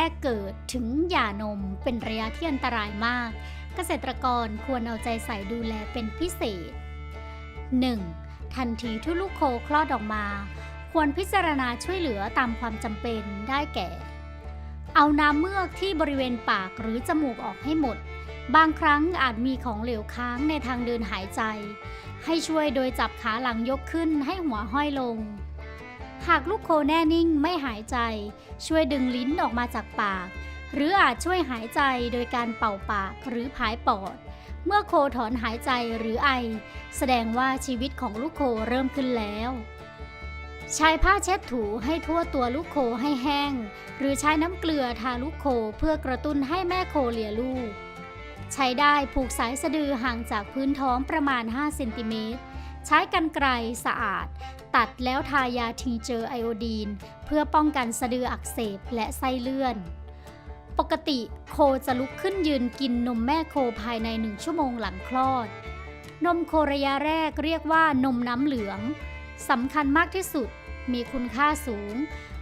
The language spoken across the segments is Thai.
รกเกิดถึงหย่านมเป็นระยะที่อันตรายมาก เกษตรกรควรเอาใจใส่ดูแลเป็นพิเศษ 1. ทันทีที่ลูกโคคลอดออกมา ควรพิจารณาช่วยเหลือตามความจำเป็นได้แก่ เอาน้ำเมือกที่บริเวณปากหรือจมูกออกให้หมด บางครั้งอาจมีของเหลวค้างในทางเดินหายใจ ให้ช่วยโดยจับขาหลังยกขึ้นให้หัวห้อยลง หากลูกโคแน่นิ่งไม่หายใจ ช่วยดึงลิ้นออกมาจากปาก หรืออาจช่วยหายใจโดยการเป่าปากหรือผายปอด เมื่อโคถอนหายใจหรือไอ แสดงว่าชีวิตของลูกโคเริ่มขึ้นแล้วใช้ผ้าเช็ดถูให้ทั่วตัวลูกโคให้แห้ง หรือใช้น้ำเกลือทาลูกโคเพื่อกระตุ้นให้แม่โคเลียลูก ใช้ได้ผูกสายสะดือห่างจากพื้นท้องประมาณ 5 เซนติเมตร ใช้กันไกรสะอาด ตัดแล้วทายาทิงเจอไอโอดีน เพื่อป้องกันสะดืออักเสบและไส้เลื่อน ปกติโคจะลุกขึ้นยืนกินนมแม่โคภายในหนึ่งชั่วโมงหลังคลอด นมโคระยะแรกเรียกว่านมน้ำเหลืองสำคัญมากที่สุด มีคุณค่าสูง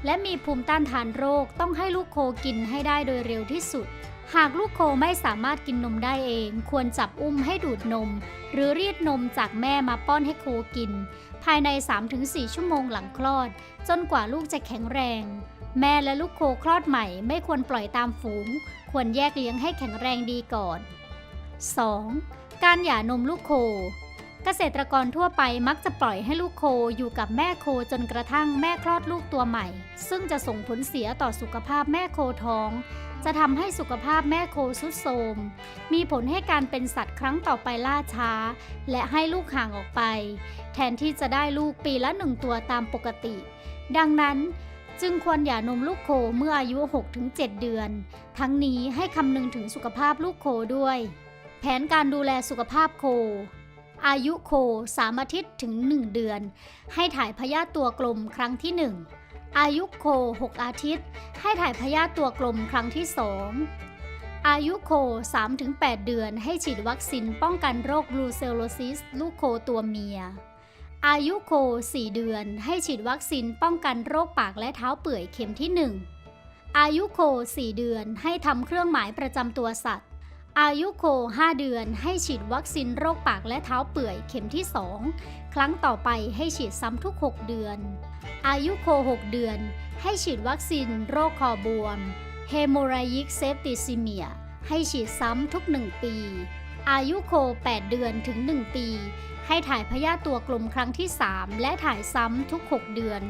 และมีภูมิต้านทานโรคต้องให้ลูกโคกินให้ได้โดยเร็วที่สุด หากลูกโคไม่สามารถกินนมได้เอง ควรจับอุ้มให้ดูดนม หรือรีดนมจากแม่มาป้อนให้โคกิน ภายใน 3-4 ชั่วโมงหลังคลอด จนกว่าลูกจะแข็งแรง แม่และลูกโคคลอดใหม่ไม่ควรปล่อยตามฝูง ควรแยกเลี้ยงให้แข็งแรงดีก่อน 2. การหย่านมลูกโค เกษตรกรทั่วไปมักจะปล่อยให้ลูกโคอยู่กับแม่โคจนกระทั่งแม่คลอดลูกตัวใหม่ ซึ่งจะส่งผลเสียต่อสุขภาพแม่โคท้อง จะทำให้สุขภาพแม่โคทรุดโทรมมีผลให้การเป็นสัตว์ครั้งต่อไปล่าช้า และให้ลูกห่างออกไป แทนที่จะได้ลูกปีละหนึ่งตัวตามปกติ ดังนั้นจึงควรหย่านมลูกโคเมื่ออายุ 6-7 เดือน ทั้งนี้ให้คำนึงถึงสุขภาพลูกโคด้วย แผนการดูแลสุขภาพโค อายุโค3อาทิตย์ถึง 1 เดือน ให้ถ่ายพยาธิตัวกลมครั้งที่ 1 อายุโค 6 อาทิตย์ ให้ถ่ายพยาธิตัวกลมครั้งที่ 2 อายุโค 3-8 เดือน ให้ฉีดวัคซีนป้องกันโรคบลูเซลโลซิส ลูกโคตัวเมีย อายุโค 4 เดือน ให้ฉีดวัคซีนป้องกันโรคปากและเท้าเปื่อยเข็มที่ 1 อายุโค 4 เดือน ให้ทำเครื่องหมายประจำตัวสัตว์ อายุโค 5 เดือนให้ฉีดวัคซีนโรคปากและเท้าเปื่อยเข็มที่ 2 ครั้งต่อไปให้ฉีดซ้ำทุก 6 เดือน อายุโค 6 เดือน ให้ฉีดวัคซีนโรคคอบวม Hemorrhagic septicemia ให้ฉีดซ้ำทุก 1 ปี อายุโค 8 เดือนถึง 1 ปี ให้ถ่ายพยาธิตัวกลมครั้งที่ 3 และถ่ายซ้ำทุก 6 เดือน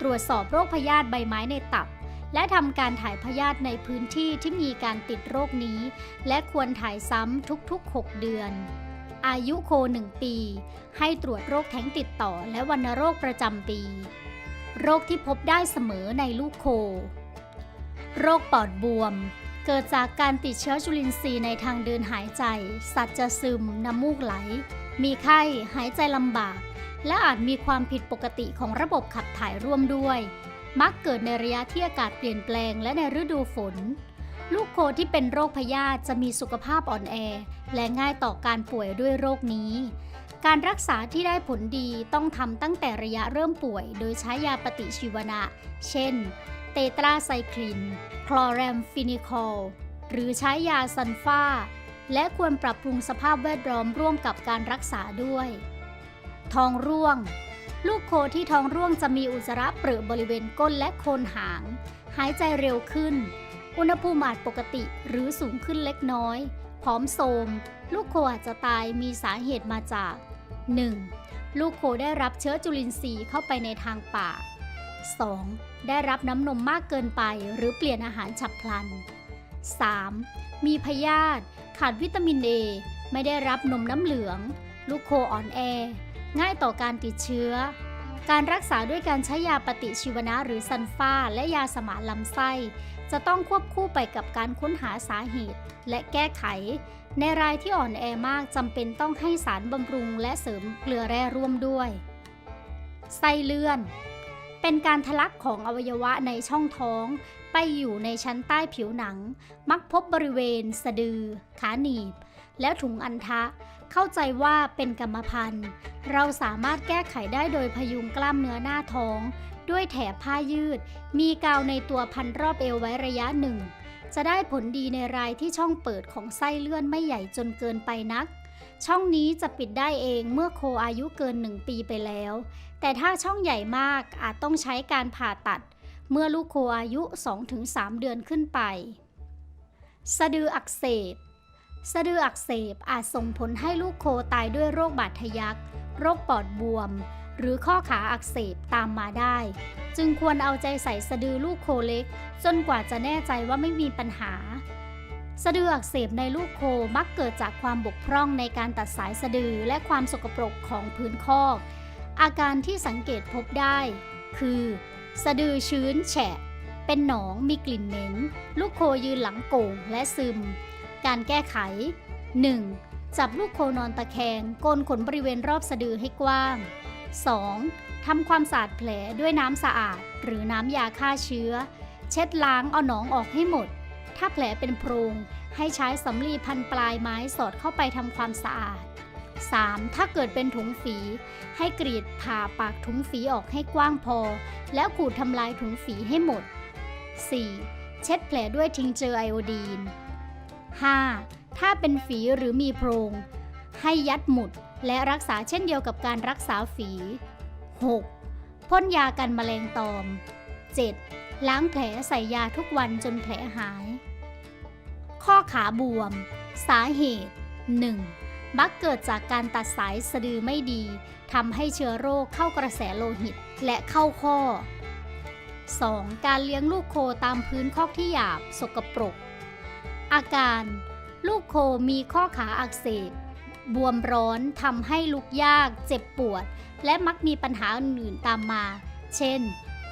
ตรวจสอบโรคพยาธิใบไม้ในตับ และทำการถ่ายพยาธิในพื้นที่ที่มีการติดโรคนี้ และควรถ่ายซ้ำทุกๆ 6 เดือน อายุโค 1 ปี ให้ตรวจโรคแท้งติดต่อและวัณโรคประจำปี โรคที่พบได้เสมอในลูกโค โรคปอดบวม เกิดจากการติดเชื้อจุลินทรีย์ในทางเดินหายใจ สัตว์จะซึม น้ำมูกไหล มีไข้ หายใจลำบากและอาจมีความผิดปกติของระบบขับถ่ายร่วมด้วย มักเกิดในระยะที่อากาศเปลี่ยนแปลงและในฤดูฝน ลูกโคที่เป็นโรคพยาธิจะมีสุขภาพอ่อนแอ และง่ายต่อการป่วยด้วยโรคนี้ การรักษาที่ได้ผลดีต้องทำตั้งแต่ระยะเริ่มป่วย โดยใช้ยาปฏิชีวนะ เช่น เตตราไซคลิน คลอแรมฟินิคอล หรือใช้ยาซันฟาและควรปรับปรุงสภาพแวดล้อมร่วมกับการรักษาด้วย ทองร่วง ลูกโคที่ท้องร่วงจะมีอุจจาระเปรอะบริเวณก้นและโคนหาง หายใจเร็วขึ้น อุณหภูมิอาจปกติหรือสูงขึ้นเล็กน้อยผอมโทมลูกโคอาจจะตายมีสาเหตุมาจาก 1. ลูกโคได้รับเชื้อจุลินทรีย์เข้าไปในทางปาก 2. ได้รับน้ำนมมากเกินไปหรือเปลี่ยนอาหารฉับพลัน 3. มีพยาธิขาดวิตามินเอไม่ได้รับนมน้ำเหลือง ลูกโคอ่อนแอ ง่ายต่อการติดเชื้อ การรักษาด้วยการใช้ยาปฏิชีวนะหรือซันฟ้า และยาสมานลำไส้ จะต้องควบคู่ไปกับการค้นหาสาเหตุ และแก้ไข ในรายที่อ่อนแอมากจำเป็นต้องให้สารบำรุงและเสริมเกลือแร่ร่วมด้วยไส้เลื่อน เป็นการทะลักของอวัยวะในช่องท้องไปอยู่ในชั้นใต้ผิวหนัง มักพบบริเวณ สะดือ ขาหนีบ และถุงอันทะ เข้าใจว่าเป็นกรรมพันธุ์ เราสามารถแก้ไขได้โดยพยุงกล้ามเนื้อหน้าท้อง ด้วยแถบผ้ายืด มีกาวในตัวพันรอบเอวไว้ระยะหนึ่ง จะได้ผลดีในรายที่ช่องเปิดของไส้เลื่อนไม่ใหญ่จนเกินไปนัก ช่องนี้จะปิดได้เองเมื่อโคอายุเกิน 1 ปีไปแล้ว แต่ถ้าช่องใหญ่มากอาจต้องใช้การผ่าตัด เมื่อลูกโคอายุ 2-3 เดือนขึ้นไป สะดืออักเสบ สะดืออักเสบอาจส่งผลให้ลูกโคตายด้วยโรคบาดทะยัก โรคปอดบวม หรือข้อขาอักเสบตามมาได้ จึงควรเอาใจใส่สะดือลูกโคเล็ก จนกว่าจะแน่ใจว่าไม่มีปัญหา สะดืออักเสบในลูกโคมักเกิดจากความบกพร่องในการตัดสายสะดือและความสกปรกของพื้นคอก อาการที่สังเกตพบได้ คือ สะดือชื้นแฉะ เป็นหนองมีกลิ่นเหม็น ลูกโคยืนหลังโก่งและซึม การแก้ไข 1. จับลูกโคนอนตะแคงโกนขนบริเวณรอบสะดือให้กว้าง 2. ทำความสะอาดแผลด้วยน้ำสะอาด หรือน้ำยาฆ่าเชื้อ เช็ดล้างเอาหนองออกให้หมด ถ้าแผลเป็นโพรงให้ใช้สำลีพันปลายไม้สอดเข้าไปทำความสะอาด 3. ถ้าเกิดเป็นถุงฝี ให้กรีดผ่าปากถุงฝีออกให้กว้างพอ แล้วขูดทำลายถุงฝีให้หมด 4. เช็ดแผลด้วยทิงเจอไอโอดีน 5. ถ้าเป็นฝีหรือมีโพรง ให้ยัดหมุดและรักษาเช่นเดียวกับการรักษาฝี 6. พ่นยากันแมลงตอม 7. ล้างแผลใส่ยาทุกวันจนแผลหาย ข้อขาบวม สาเหตุ 1. มักเกิดจากการตัดสายสะดือไม่ดีทำให้เชื้อโรคเข้ากระแสโลหิตและเข้าข้อ 2. การเลี้ยงลูกโคตามพื้นคอกที่หยาบ สกปรก อาการ ลูกโคมีข้อขาอักเสบบวมร้อนทำให้ลุกยาก เจ็บปวด และมักมีปัญหาอื่นตามมา เช่น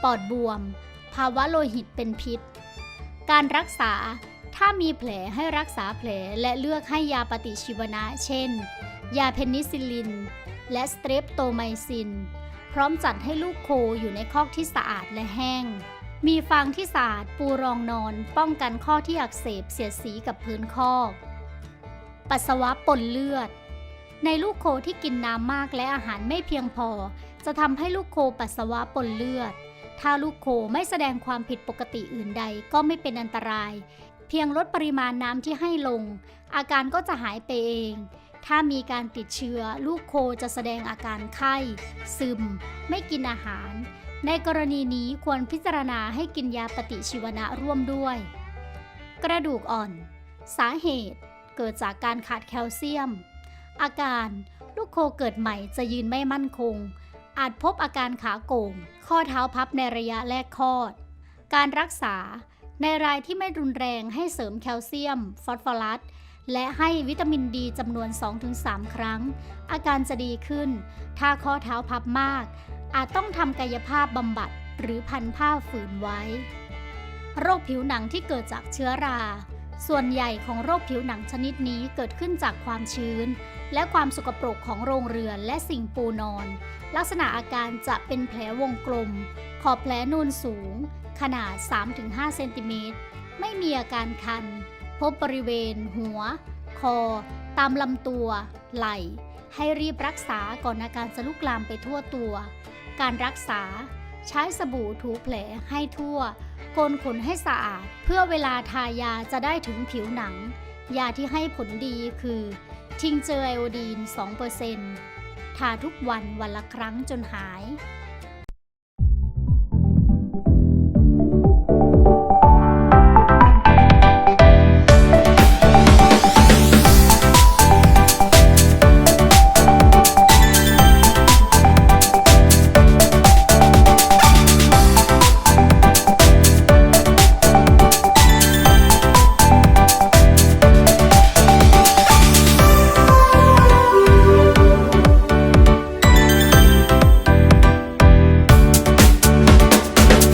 ปอดบวม ภาวะโลหิตเป็นพิษ การรักษา ถ้ามีแผลให้รักษาแผลและเลือกให้ยาปฏิชีวนะ เช่น ยาเพนิซิลลิน และสเตรปโตไมซิน พร้อมจัดให้ลูกโคอยู่ในคอกที่สะอาดและแห้ง มีฟางที่สะอาดปูรองนอน ป้องกันข้อที่อักเสบเสียดสีกับพื้นคอก ปัสสาวะปนเลือด ในลูกโคที่กินน้ำมากและอาหารไม่เพียงพอ จะทำให้ลูกโคปัสสาวะปนเลือด ถ้าลูกโคไม่แสดงความผิดปกติอื่นใดก็ไม่เป็นอันตราย เพียงลดปริมาณน้ำที่ให้ลง อาการก็จะหายไปเอง ถ้ามีการติดเชื้อ ลูกโคจะแสดงอาการไข้ ซึม ไม่กินอาหาร ในกรณีนี้ควรพิจารณาให้กินยาปฏิชีวนะร่วมด้วย กระดูกอ่อน สาเหตุ เกิดจากการขาดแคลเซียม อาการลูกโคเกิดใหม่จะยืนไม่มั่นคง อาจพบอาการขาโก่ง ข้อเท้าพับในระยะแรกคลอด การรักษา ในรายที่ไม่รุนแรงให้เสริมแคลเซียม ฟอสฟอรัส และให้วิตามินดีจำนวน 2-3 ครั้ง อาการจะดีขึ้น ถ้าข้อเท้าพับมาก อาจต้องทำกายภาพบำบัดหรือพันผ้าฝืนไว้ โรคผิวหนังที่เกิดจากเชื้อรา ส่วนใหญ่ของโรคผิวหนังชนิดนี้เกิดขึ้นจากความชื้น และความสกปรกของโรงเรือนและสิ่งปูนอน ลักษณะอาการจะเป็นแผลวงกลม ขอบแผลนูนสูง ขนาด 3-5 เซนติเมตร ไม่มีอาการคัน พบบริเวณ หัว คอ ตามลำตัว ไหล่ ให้รีบรักษาก่อนอาการจะลุกลามไปทั่วตัว การรักษา ใช้สบู่ถูแผลให้ทั่วโกนขนให้สะอาด เพื่อเวลาทายาจะได้ถึงผิวหนัง ยาที่ให้ผลดีคือทิงเจอไอโอดีน 2%ทาทุกวันวันละครั้งจนหาย